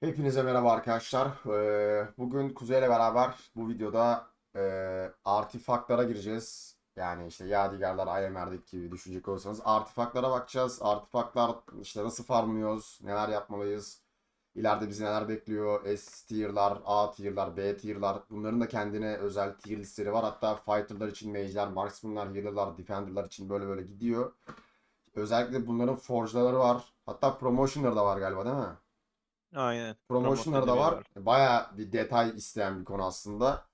Hepinize merhaba arkadaşlar. Ee, bugün Kuzey ile beraber bu videoda e, artifaklara gireceğiz. Yani işte yadigarlar, IMR'deki gibi düşünecek olursanız artifaklara bakacağız. Artifaklar işte nasıl farmlıyoruz, neler yapmalıyız, ileride bizi neler bekliyor, S tier'lar, A tier'lar, B tier'lar bunların da kendine özel tier listeleri var. Hatta fighter'lar için mage'ler, marksman'lar, healer'lar, defender'lar için böyle böyle gidiyor. Özellikle bunların forge'ları var. Hatta promotion'ları da var galiba değil mi? Aynen. Promotion'ları da var. Baya bir detay isteyen bir konu aslında.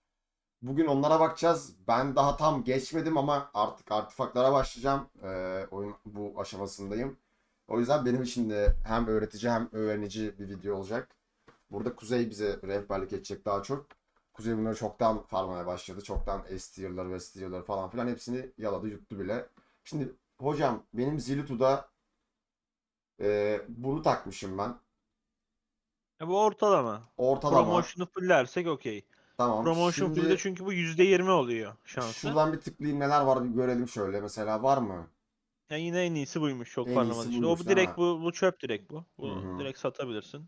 Bugün onlara bakacağız. Ben daha tam geçmedim ama artık artifaklara başlayacağım. Ee, oyun bu aşamasındayım. O yüzden benim için de hem öğretici hem öğrenici bir video olacak. Burada Kuzey bize rehberlik edecek daha çok. Kuzey bunları çoktan farmaya başladı. Çoktan S tier'ları ve S tier'ları falan filan hepsini yaladı yuttu bile. Şimdi hocam benim Zilitu'da e, bunu takmışım ben. Ya bu ortalama. Ortalama. Promotion'u fulllersek okey. Tamam. Promotion Şimdi fullde çünkü bu %20 oluyor şansı. şuradan bir tıklayayım neler var bir görelim şöyle. Mesela var mı? Ya yine en iyisi buymuş çok En parlamadı. iyisi işte. O buymuş, bu direkt bu bu çöp direkt bu. Bu Hı hı. direkt satabilirsin.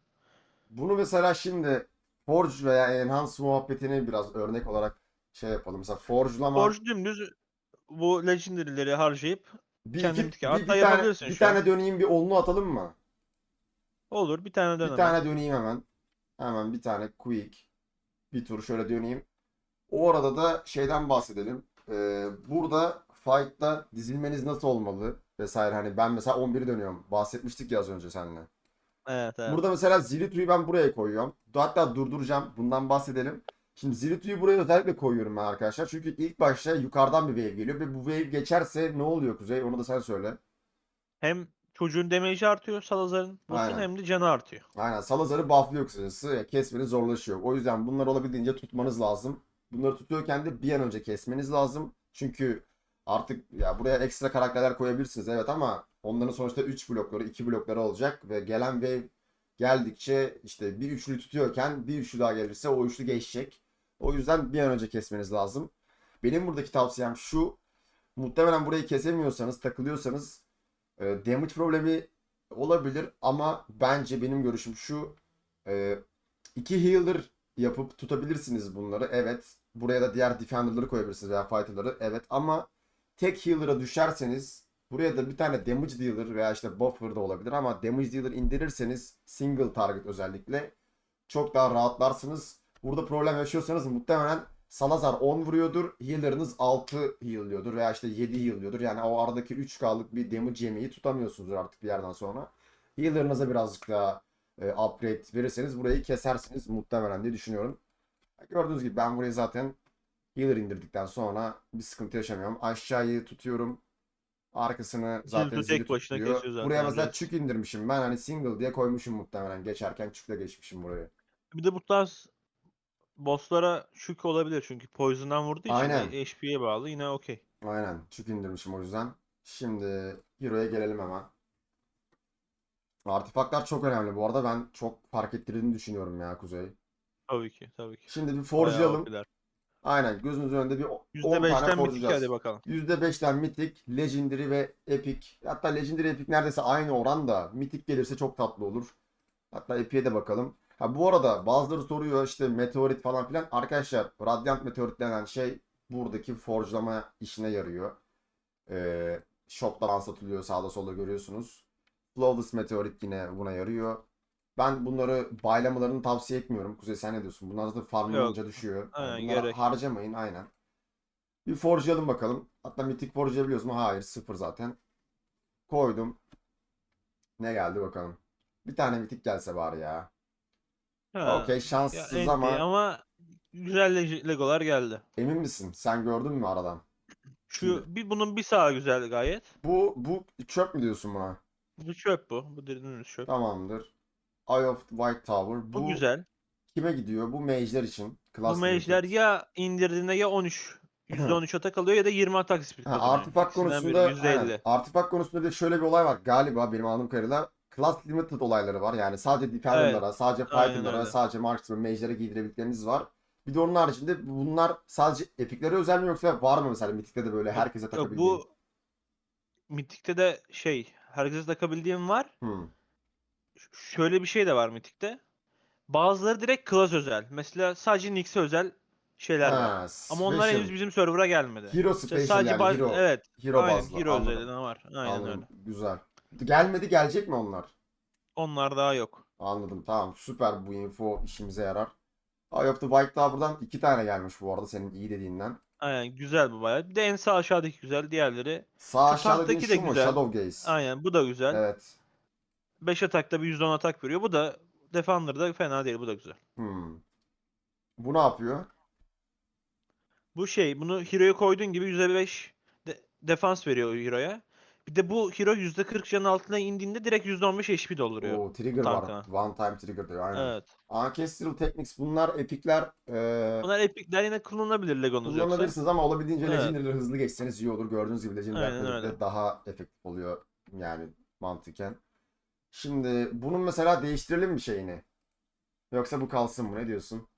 Bunu mesela şimdi Forge veya Enhance muhabbetini biraz örnek olarak şey yapalım. Mesela Forge'lama Forge dümdüz bu legendary'leri harcayıp bir, kendin iki, bir, hatta bir tane, yapabilirsin bir şu an. tane döneyim bir onlu atalım mı? Olur bir tane dön Bir hemen. tane döneyim hemen. Hemen bir tane quick. Bir tur şöyle döneyim. O arada da şeyden bahsedelim. Ee, burada fight'ta dizilmeniz nasıl olmalı vesaire. Hani ben mesela 11'i dönüyorum. Bahsetmiştik ya az önce seninle. Evet evet. Burada mesela Zilitu'yu ben buraya koyuyorum. Hatta durduracağım. Bundan bahsedelim. Şimdi Zilitu'yu buraya özellikle koyuyorum ben arkadaşlar. Çünkü ilk başta yukarıdan bir wave geliyor. Ve bu wave geçerse ne oluyor Kuzey? Onu da sen söyle. Hem çocuğun damage'i artıyor Salazar'ın boss'un Aynen. hem de canı artıyor. Aynen Salazar'ı bufflıyor kısacası. Ya, Kesmeniz zorlaşıyor. O yüzden bunları olabildiğince tutmanız lazım. Bunları tutuyorken de bir an önce kesmeniz lazım. Çünkü artık ya buraya ekstra karakterler koyabilirsiniz evet ama onların sonuçta 3 blokları 2 blokları olacak ve gelen wave geldikçe işte bir üçlü tutuyorken bir üçlü daha gelirse o üçlü geçecek. O yüzden bir an önce kesmeniz lazım. Benim buradaki tavsiyem şu. Muhtemelen burayı kesemiyorsanız, takılıyorsanız e, damage problemi olabilir ama bence benim görüşüm şu. E, iki healer yapıp tutabilirsiniz bunları. Evet. Buraya da diğer defender'ları koyabilirsiniz veya fighter'ları. Evet ama tek healer'a düşerseniz buraya da bir tane damage dealer veya işte buffer da olabilir ama damage dealer indirirseniz single target özellikle çok daha rahatlarsınız. Burada problem yaşıyorsanız muhtemelen Salazar 10 vuruyordur. Healer'ınız 6 heal'liyordur veya işte 7 heal'liyordur. Yani o aradaki 3K'lık bir damage yemeği tutamıyorsunuzdur artık bir yerden sonra. Healer'ınıza birazcık daha e, upgrade verirseniz burayı kesersiniz muhtemelen diye düşünüyorum. Gördüğünüz gibi ben burayı zaten healer indirdikten sonra bir sıkıntı yaşamıyorum. Aşağıyı tutuyorum. Arkasını zaten tek zili başına tutuyor. zaten Buraya mesela çük indirmişim. Ben hani single diye koymuşum muhtemelen. Geçerken çükle geçmişim burayı. Bir de bu tarz bosslara şük olabilir çünkü poison'dan vurduğu için Aynen. HP'ye bağlı yine okey. Aynen. Çük indirmişim o yüzden. Şimdi Hero'ya gelelim hemen. Artifaklar çok önemli. Bu arada ben çok fark ettirdiğini düşünüyorum ya Kuzey. Tabii ki tabii ki. Şimdi bir. OP'ler. Aynen. Gözünüzün önünde bir 10 tane %5'ten bitik hadi bakalım. %5'ten Mythic, Legendary ve Epic. Hatta Legendary Epic neredeyse aynı oran da Mythic gelirse çok tatlı olur. Hatta Epic'e de bakalım. Ha bu arada bazıları soruyor işte meteorit falan filan. Arkadaşlar Radiant Meteorit denen şey buradaki forgelama işine yarıyor. Ee, shop'tan satılıyor sağda solda görüyorsunuz. Flawless Meteorit yine buna yarıyor. Ben bunları baylamalarını tavsiye etmiyorum. Kuzey sen ne diyorsun? Bunlar zaten farm olunca düşüyor. Aynen, bunları gerek. harcamayın aynen. Bir forgelayalım bakalım. Hatta Mythic forgelayabiliyoruz mu? Hayır sıfır zaten. Koydum. Ne geldi bakalım. Bir tane Mythic gelse bari ya. Ha. Okey Ya şanssız enti ama ama güzel leg- legolar geldi. emin misin? Sen gördün mü aradan? Şu Şimdi- bir bunun bir sağı güzel gayet. Bu bu çöp mü diyorsun buna? Bu çöp bu. Bu dediğiniz çöp. Tamamdır. Eye of White Tower. Bu, Bu güzel. kime gidiyor? Bu mage'ler için. Bu Class mage'ler limited. ya indirdiğinde ya 13 %13 atak alıyor ya da 20 atak speed Ha, kazanıyor. İkisinden konusunda %50. aynen. artifak konusunda bir de şöyle bir olay var. Galiba benim anladığım kadarıyla class limited olayları var. Yani sadece defender'lara, sadece aynen fighter'lara, sadece marksman, mage'lere giydirebildikleriniz var. Bir de onun haricinde bunlar sadece epiklere özel mi yoksa var mı mesela Mythic'te de böyle herkese takabildiğin? bu Mythic'te de şey herkese takabildiğim var. Hmm. Ş- Şöyle bir şey de var Mythic'te. Bazıları direkt klas özel. Mesela sadece Nix'e özel şeyler var. Ha, Ama onlar special. henüz bizim server'a gelmedi. Hero İşte special sadece yani hero. evet. Hero aynen bazlı. hero Anladım. özelliğinden var. Aynen Anladım. öyle. Güzel. Gelmedi gelecek mi onlar? Onlar daha yok. Anladım. Tamam. Süper bu info işimize yarar. Eye of the White Tower'dan iki tane gelmiş bu arada senin iyi dediğinden. Aynen güzel bu bayağı. Bir de en sağ aşağıdaki güzel. Diğerleri. Sağ Şu aşağıda dediğin tahttaki de güzel. Shadow Gaze. Aynen bu da güzel. Evet. 5 atakta bir 110 atak veriyor. Bu da Defender'da fena değil. Bu da güzel. Hmm. Bu ne yapıyor? Bu şey bunu Hero'ya koyduğun gibi %5 de- defans veriyor Hero'ya. Bir de bu Hero %40 canın altına indiğinde direkt %15 HP dolduruyor. Oo, trigger tankına. var. One time trigger diyor. Aynen. Evet. Ancestral Techniques bunlar epikler. Ee, Bunlar epikler yine kullanılabilir Lego'nuz yoksa. kullanabilirsiniz ama olabildiğince Evet. Legendary'leri hızlı geçseniz iyi olur. Gördüğünüz gibi Legendary Aynen Upgrade'de öyle. daha efektif oluyor yani mantıken. Şimdi bunun mesela değiştirelim mi şeyini? Yoksa bu kalsın mı? Ne diyorsun?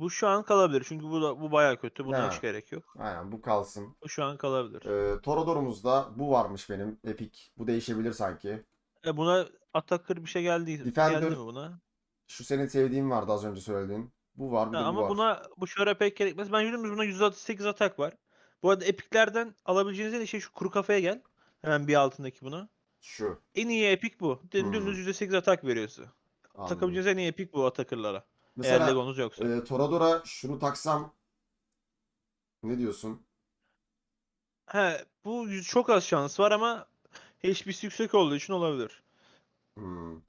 Bu şu an kalabilir. Çünkü bu da, bu bayağı kötü. Buna Ha. hiç gerek yok. Aynen bu kalsın. Bu şu an kalabilir. Ee, Torador'umuzda bu varmış benim. Epik. Bu değişebilir sanki. E buna Attacker bir şey geldi. Defender- Geldi mi buna? Şu senin sevdiğin vardı az önce söylediğin. Bu var bir Ha, de bu ama var. buna bu şöyle pek gerekmez. Ben yürümüz buna 168 atak var. Bu arada epiklerden alabileceğiniz en iyi şey şu kuru kafaya gel. Hemen bir altındaki buna. Şu. En iyi epik bu. Dü- Hmm. Dümdüz %8 atak veriyor size. Anladım. Takabileceğiniz en iyi epik bu Attacker'lara. Eğer Mesela Lego'nuz yoksa. e, Torador'a şunu taksam ne diyorsun? He, bu yüz- çok az şans var ama HP'si yüksek olduğu için olabilir. Hmm.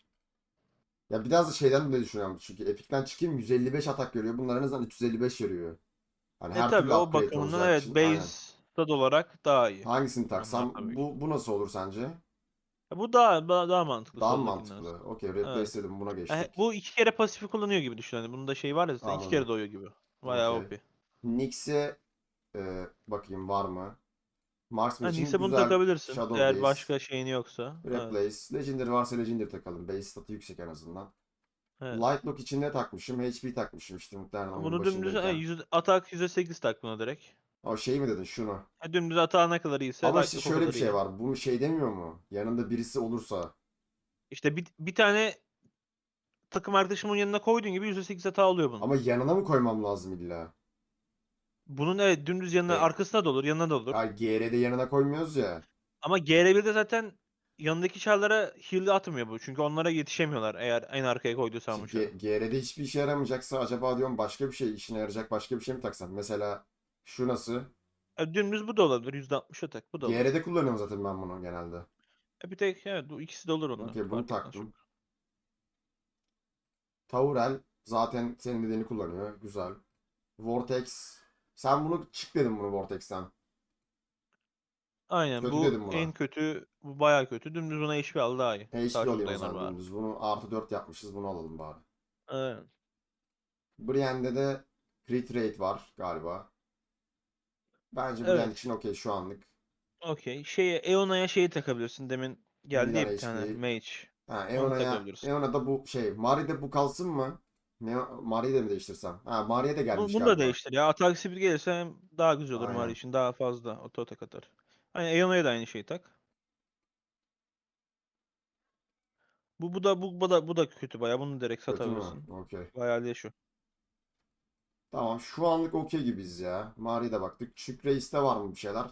Ya biraz da şeyden de düşünüyorum. Çünkü Epic'ten çıkayım 155 atak görüyor. Bunlar en azından 355 görüyor. Hani E her tabii türlü o upgrade bakımından olacağı evet için. Aynen. base stat olarak daha iyi. Hangisini taksam tabii bu, bu nasıl olur sence? Ya Bu daha daha, daha mantıklı. Daha mantıklı? Okey replace Evet. dedim buna E, geçtik. bu iki kere pasifi kullanıyor gibi düşün. Hani bunda şey var ya zaten iki kere doyuyor gibi. Bayağı Okey. OP. Nyx'e e, bakayım var mı? Hani için ise bunu güzel takabilirsin. Shadow Eğer Base. başka şeyin yoksa. Evet. Replace. Legendary varsa Legendary takalım. Base statı yüksek en azından. evet. Lightlock için ne takmışım? HP takmışım işte muhtemelen Bunu dümdüz yüz, atak %8 tak buna direkt. O şey mi dedin şunu? Ha, dümdüz atağı ne kadar iyiyse Ama işte şöyle bir şey var. Bunu şey demiyor mu? Yanında birisi olursa. İşte bir, bir tane takım arkadaşımın yanına koyduğun gibi %8 hata alıyor bunun. Ama yanına mı koymam lazım illa? Bunun evet dümdüz yanına E- arkasına da olur, yanına da olur. Ya GR'de yanına koymuyoruz ya. Ama GR1'de zaten yanındaki çarlara heal atmıyor bu. Çünkü onlara yetişemiyorlar eğer en arkaya koyduysan bu Çünkü çarı. G- GR'de hiçbir işe yaramayacaksa acaba diyorum başka bir şey işine yarayacak başka bir şey mi taksam? Mesela şu nasıl? E, dümdüz bu da olabilir. %60 atak bu da olur. GR'de kullanıyorum zaten ben bunu genelde. E, bir tek evet bu ikisi de olur onda. Okey bunu taktım. Taurel zaten senin dediğini kullanıyor. Güzel. Vortex. Sen bunu çık dedim bunu Vortex'ten. Aynen Kötü bu dedim buna. en kötü, bu bayağı kötü. Dümdüz buna HP al daha iyi. HP Daha çok alayım o zaman dümdüz. Bunu artı 4 yapmışız. Bunu alalım bari. Evet. Brienne'de de crit rate var galiba. Bence Evet. Brienne için okey şu anlık. Okey. Şeye Eona'ya şeyi takabilirsin. Demin geldi Milan bir tane mage. Ha, Eona'ya, takabilirsin. Eona'da bu şey, Mari'de bu kalsın mı? Ne, Mari'yi de mi değiştirsem? Ha, Mari'ye de gelmiş bunu da galiba. değiştir ya. Atak speed gelirse daha güzel olur Aynen. Mari için. Daha fazla oto atak atar. Aynen Eona'ya da aynı şeyi tak. Bu, bu da bu, bu da bu da kötü bayağı. Bunu direkt satabilirsin. Okey. Bayağı şu. Tamam şu anlık okey gibiyiz ya. Mari'ye de baktık. Şük Reis'te var mı bir şeyler?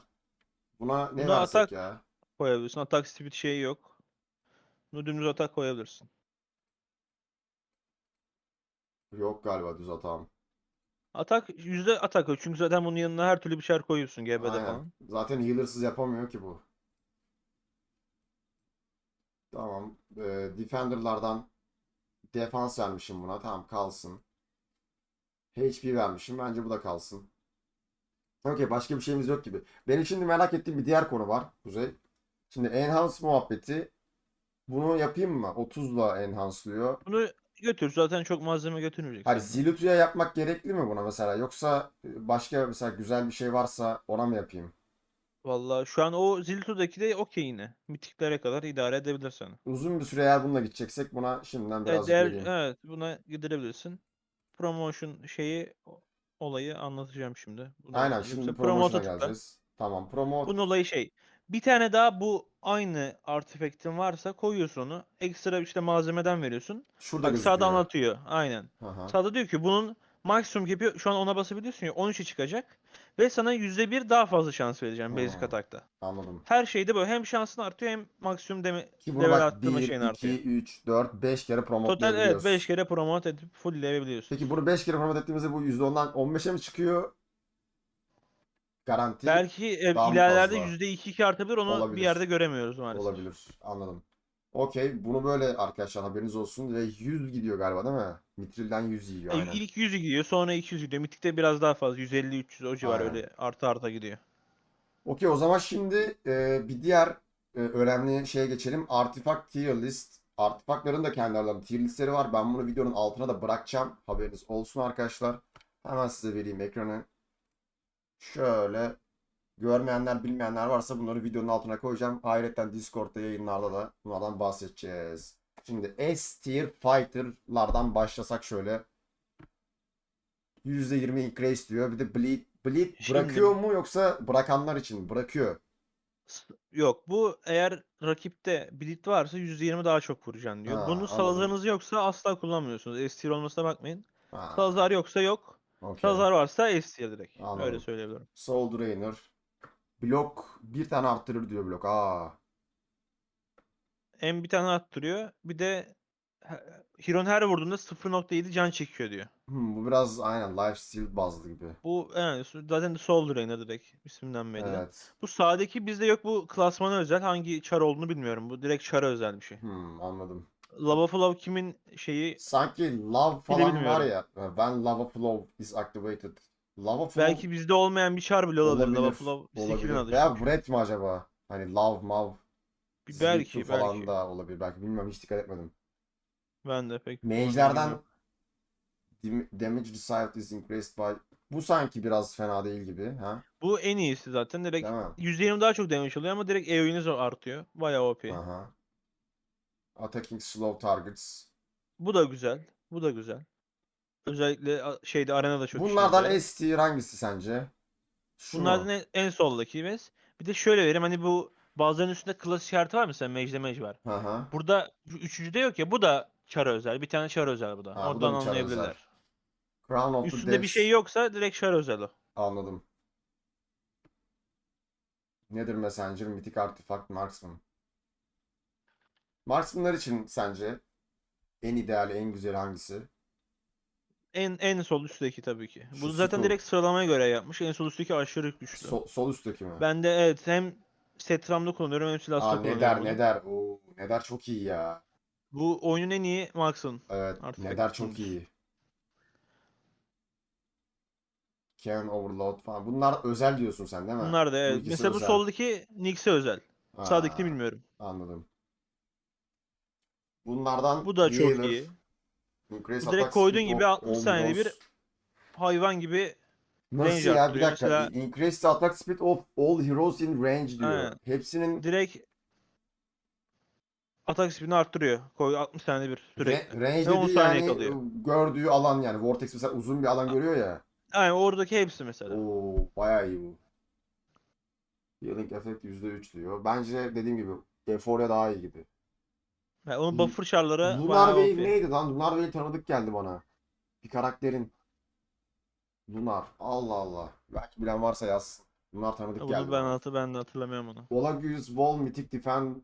Buna ne Buna versek atak- ya? Koyabilirsin. Atak speed şeyi yok. Bunu dümdüz atak koyabilirsin. Yok galiba düz atağım. Atak yüzde atak yok. Çünkü zaten bunun yanına her türlü bir şeyler koyuyorsun GB'de Aynen. falan. Zaten healer'sız yapamıyor ki bu. Tamam. Ee, Defender'lardan defans vermişim buna. Tamam kalsın. HP vermişim. Bence bu da kalsın. Okey başka bir şeyimiz yok gibi. Benim şimdi merak ettiğim bir diğer konu var Kuzey. Şimdi enhance muhabbeti. Bunu yapayım mı? 30'la enhance'lıyor. Bunu götür. Zaten çok malzeme götürmeyecek. Senden. Zilutu'ya yapmak gerekli mi buna mesela? Yoksa başka mesela güzel bir şey varsa ona mı yapayım? Vallahi şu an o Ziltu'daki de okey yine. Mitiklere kadar idare edebilir seni. Uzun bir süre eğer bununla gideceksek buna şimdiden Evet, birazcık değer, vereyim. evet buna giderebilirsin. Promotion şeyi olayı anlatacağım şimdi. Bunu Aynen şimdi promotion'a geleceğiz. Tamam promote. Bunun olayı şey. Bir tane daha bu aynı artifact'in varsa koyuyorsun onu. Ekstra işte malzemeden veriyorsun. Şurada Bak sağda anlatıyor. Aynen. Aha. Sağda diyor ki bunun maksimum gibi şu an ona basabiliyorsun ya 13'e çıkacak. Ve sana %1 daha fazla şans vereceğim basic Hmm. attack'ta. Anladım. Her şeyde böyle hem şansın artıyor hem maksimum deme, Ki level bak arttırma 1, şeyin 2, artıyor. 3, 4, 5 kere Total promotelayabiliyoruz. evet 5 kere promote edip fullleyebiliyorsun. Peki bunu 5 kere promote ettiğimizde bu %10'dan 15'e mi çıkıyor? Garanti Belki e, ilerlerde fazla? %2-2 artabilir onu Olabilir. bir yerde göremiyoruz maalesef. olabilir. Anladım. Okey. Bunu böyle arkadaşlar haberiniz olsun. Ve 100 gidiyor galiba değil mi? Mitril'den 100 yiyor E, aynen. İlk 100 gidiyor sonra 200 gidiyor. Mitik'te biraz daha fazla 150-300 o civar Aynen. öyle arta arta gidiyor. Okey o zaman şimdi e, bir diğer e, önemli şeye geçelim. Artifact tier list. Artifaktların da kendi aralarında tier listleri var. Ben bunu videonun altına da bırakacağım. Haberiniz olsun arkadaşlar. Hemen size vereyim ekranı. Şöyle görmeyenler bilmeyenler varsa bunları videonun altına koyacağım. Ayrıca Discord'da yayınlarda da bunlardan bahsedeceğiz. Şimdi S tier fighter'lardan başlasak şöyle. %20 increase diyor. Bir de bleed. Bleed Şimdi- bırakıyor mu yoksa bırakanlar için? Bırakıyor. Yok bu eğer rakipte bleed varsa %20 daha çok vuracaksın diyor. Ha, anladım. salazarınız yoksa asla kullanmıyorsunuz. S tier olmasına bakmayın. Ha, Salazar yoksa yok. okey. Salazar varsa S tier direkt. Anladım. Öyle söyleyebilirim. Soul Drainer. Blok bir tane arttırır diyor blok. Aa. Hem bir tane arttırıyor bir de Hero'nun her vurduğunda 0.7 can çekiyor diyor. Hmm, bu biraz aynen lifesteal bazlı gibi. Bu yani zaten Soul Drainer direkt isminden belli. Evet. Bu sağdaki bizde yok bu klasmana özel. Hangi çar olduğunu bilmiyorum. Bu direkt çara özel bir şey. Hmm, anladım. Lava Flow kimin şeyi Sanki love falan var ya. When lava flow is activated. Lava flow belki bizde olmayan bir çar bile olabilir. Lava. Flow skill'in olabilir. adı. Veya çünkü. Bread mi acaba? Hani love mav. Bir belki Ziltu falan belki. da olabilir. Belki bilmiyorum hiç dikkat etmedim. Ben de pek Mage'lerden damage received is increased by bu sanki biraz fena değil gibi ha Bu en iyisi zaten. Direkt değil mi? %20 daha çok damage oluyor ama direkt AoE'niz artıyor. Bayağı OP. Aha. Attacking slow targets. Bu da güzel. Bu da güzel. Özellikle şeyde arenada çok Bunlardan yarıyor. S tier hangisi sence? Şu Bunlardan mu? en, en soldaki mes. Bir de şöyle vereyim hani bu bazılarının üstünde klas işareti var mesela Mage'de Mage var. Hı hı. Burada şu üçüncüde yok ya bu da çara özel. Bir tane çara özel bu da. Ha, bu da Oradan bir anlayabilirler. özel. Crown of the Üstünde bir şey yoksa direkt çara özel o. Anladım. Nedir Messenger, Mythic Artifact, Marksman? Marksmanlar için sence en ideali, en güzeli hangisi? En en sol üstteki tabii ki. Şu Bu zaten direkt sıralamaya göre yapmış. En sol üstteki aşırı güçlü. Sol, sol üstteki mi? Ben de evet hem setramda kullanıyorum hem silahta Aa, kullanıyorum Neder, bunu. Neder. Oo, Neder çok iyi ya. Bu oyunun en iyi Max'ın. Evet, Artifact Neder çok iyi. Cairn Overload falan. Bunlar özel diyorsun sen değil mi? Bunlar da Bu evet. ikisi Mesela bu özel. soldaki Nyx'e özel. Ha, Sağdakini bilmiyorum. Anladım. Bunlardan Bu da çok iyi. Bu direkt koyduğun gibi of 60 all saniyede bir hayvan gibi Nasıl range ya? Bir dakika. Mesela- Increase attack speed of all heroes in range diyor. Aynen. Hepsinin direkt atak speedini arttırıyor. Koy 60 saniyede bir sürekli. re- range Ve 10 dediği yani kalıyor. gördüğü alan yani. Vortex mesela uzun bir alan görüyor ya. Aynen oradaki hepsi mesela. Oo bayağı iyi bu. Healing effect %3 diyor. Bence dediğim gibi Euphoria daha iyi gibi. Yani onun buffer çarları Lunar bayağı OP. neydi lan? Lunar Wave tanıdık geldi bana. Bir karakterin. Lunar. Allah Allah. Belki bilen varsa yazsın. Lunar tanıdık geldi Bunu ben, bana. hatı, ben de hatırlamıyorum onu. Olagüz, Wall, Mythic Defend.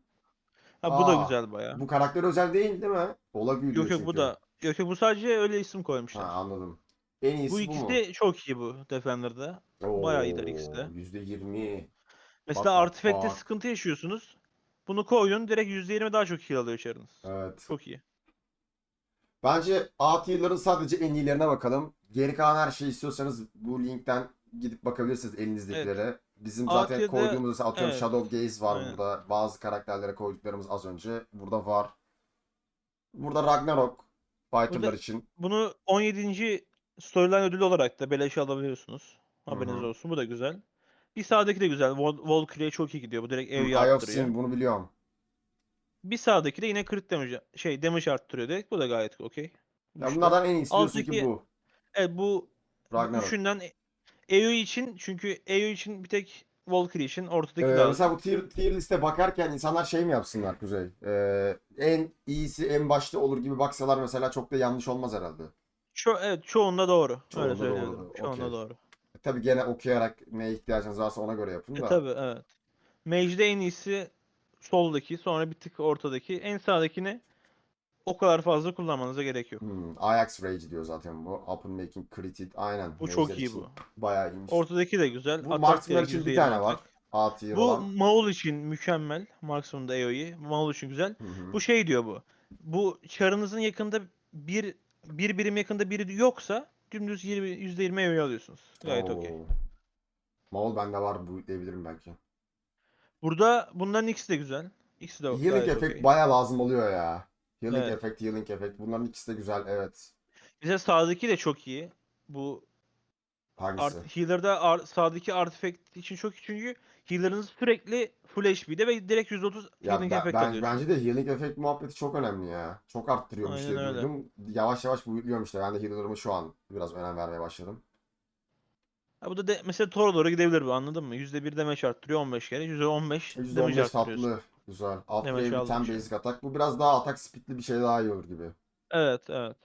Ha bu da Aa, güzel bayağı. Bu karakter özel değil değil mi? Olagü diyor Yok yok bu da yok yok bu sadece öyle isim Ha koymuşlar. anladım. En iyisi bu bu ikisi mu? de çok iyi bu Defender'da. bayağı iyiler ikisi de. Oo, %20. Mesela bak. sıkıntı yaşıyorsunuz. Bunu koyun direkt %20 daha çok heal alıyor çarınız. Evet. Çok iyi. Bence A tier'ların sadece en iyilerine bakalım. Geri kalan her şeyi istiyorsanız bu linkten gidip bakabilirsiniz elinizdekilere. Bizim A zaten tier'de- koyduğumuz atıyorum evet. Shadow Gaze var Aynen. burada. Bazı karakterlere koyduklarımız az önce. Burada var. Burada Ragnarok fighterlar Burada- için. Bunu 17. storyline ödülü olarak da beleşe alabiliyorsunuz. Haberiniz Hı hı. olsun. Bu da güzel. Bir sağdaki de güzel. Vol- Valkyrie çok iyi gidiyor. Bu direkt evi Eye of arttırıyor. Sin bunu biliyorum. Bir sağdaki de yine crit damage şey damage arttırıyor direkt. Bu da gayet okey. Ya bunlardan en iyisi diyorsun ki bu. Evet bu Ragnarok. üçünden EU için çünkü EU için bir tek Valkyrie için ortadaki Ee, lazım. mesela bu tier, tier liste bakarken insanlar şey mi yapsınlar Kuzey? Ee, en iyisi en başta olur gibi baksalar mesela çok da yanlış olmaz herhalde. Ço evet çoğunda doğru. Çoğunda Öyle doğru, Çoğunda okey. doğru. Tabii gene okuyarak neye ihtiyacınız varsa ona göre yapın E, da. tabii evet. Mage'de en iyisi soldaki, sonra bir tık ortadaki. En sağdakini o kadar fazla kullanmanıza gerek yok. Hmm, Ajax Rage diyor zaten bu. Open Making Critted. Aynen. Bu çok Mage'ler iyi bu. Bayağı iyiymiş. Ortadaki de güzel. Bu direkt için bir %20 tane var. A tier Bu olan. Maul için mükemmel. Marksman'da AoE. Maul için güzel. Hı hı. Bu şey diyor bu. Bu çarınızın yakında bir bir birim yakında biri yoksa dümdüz 20 %20 AoE alıyorsunuz. Gayet okey. Oo. Maul bende var bu diyebilirim belki. Burada bunların ikisi de güzel. İkisi de Healing gayet efekt okey. bayağı lazım oluyor ya. Healing Evet. efekt, healing efekt. Bunların ikisi de güzel. Evet. Mesela sağdaki de çok iyi. Bu Hangisi? art, healer'da ar, sağdaki artifact için çok iyi çünkü healer'ınız sürekli full HP'de ve direkt %30 Ya healing ben, ben- alıyorsunuz. bence de healing efekt muhabbeti çok önemli ya. Çok arttırıyormuş Aynen diye öyle. duydum. Yavaş yavaş büyüyorum işte. Ben de healer'ıma şu an biraz önem vermeye başladım. Ha, bu da de, mesela Thor'a doğru gidebilir bu anladın mı? %1 damage arttırıyor 15 kere. %15 damage %15 arttırıyorsun. tatlı. Güzel. Upgrade Damage an. basic atak. Bu biraz daha atak speedli bir şey daha iyi olur gibi. Evet evet.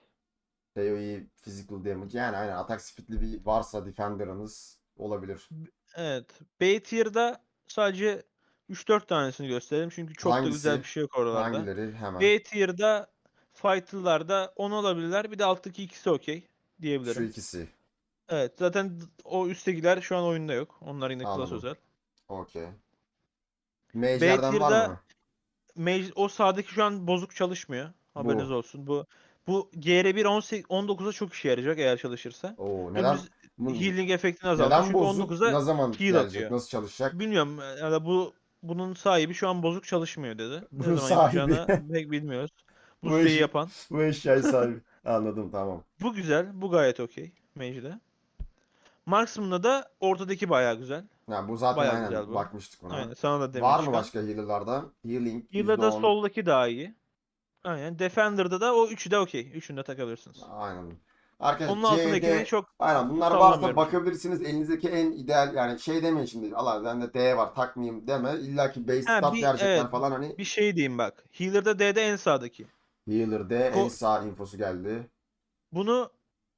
AoE physical damage yani aynen atak speedli bir varsa defender'ınız olabilir. Evet. B tier'da sadece 3-4 tanesini gösterelim çünkü çok da güzel Hangisi? bir şey yok oralarda. Hangileri? Hemen. B tier'da fighter'larda 10 olabilirler. Bir de alttaki ikisi okey Şu diyebilirim. ikisi. Evet zaten o üsttekiler şu an oyunda yok. Onlar yine klas özel. Okey. Mage'lerden var mı? Mage, o sağdaki şu an bozuk çalışmıyor. Haberiniz Bu. olsun. Bu bu GR1 18 19'a çok işe yarayacak eğer çalışırsa. Oo, neden? Bu- healing efektini azaltıyor. neden Çünkü bozuk? 19'a Ne zaman heal gelecek? atıyor. Nasıl çalışacak? bilmiyorum yani bu bunun sahibi şu an bozuk çalışmıyor dedi. Bunun ne zaman yapacağını sahibi. pek bilmiyoruz. Bu Bu işi- yapan. Bu eşyayı sahibi. Anladım tamam. Bu güzel. Bu gayet okey. Mage'de. Marksman'da da ortadaki bayağı güzel. Yani bu zaten Bayağı aynen güzel bu. bakmıştık buna. Aynen sana da demiş. Var mı başka healer'lardan? Healing Healer'da %10. soldaki daha iyi. Aynen. Defender'da da o üçü de okey. Üçünü de takabilirsiniz. Aynen. Arkadaşlar Onun altındakileri çok Aynen bunlar varsa sallamıyorum. bakabilirsiniz. Elinizdeki en ideal yani şey demeyin şimdi. Allah bende D var takmayayım deme. İlla ki base Ha, bir- gerçekten evet. falan hani bir şey diyeyim bak. Healer'da D'de en sağdaki. healer D en sağ infosu geldi. Bunu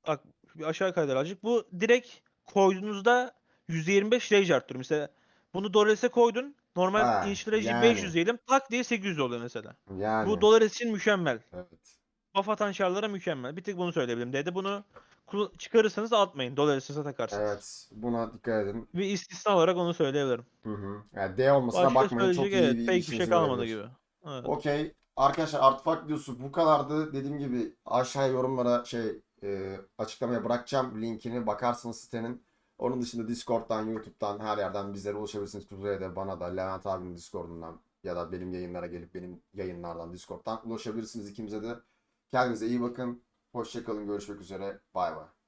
bak bir aşağı kaydır azıcık. Bu direkt koyduğunuzda %25 rage arttırıyor. Mesela bunu Dolares'e koydun. Normal Ha, initial rage'i yani. 500 diyelim. Tak diye 800 oluyor mesela. Yani Bu Dolares için mükemmel. evet. Buff atan şarlara mükemmel. Bir tek bunu söyleyebilirim. Dedi bunu kul- çıkarırsanız atmayın. Dolares'e takarsınız. Evet. Buna dikkat edin. Bir istisna olarak onu söyleyebilirim. Hı hı. Yani D olmasına Başka bakmayın. Çok söyleyecek iyi evet bir pek bir şey işinize kalmadı gibi. Evet. Okey. Arkadaşlar Artifact videosu bu kadardı. Dediğim gibi aşağıya yorumlara şey e, açıklamaya bırakacağım linkini. Bakarsınız sitenin. Onun dışında Discord'dan, YouTube'dan her yerden bizlere ulaşabilirsiniz. Kuzey'e de bana da Levent abinin Discord'undan ya da benim yayınlara gelip benim yayınlardan Discord'dan ulaşabilirsiniz ikimize de. Kendinize iyi bakın. Hoşçakalın. Görüşmek üzere. Bay bay.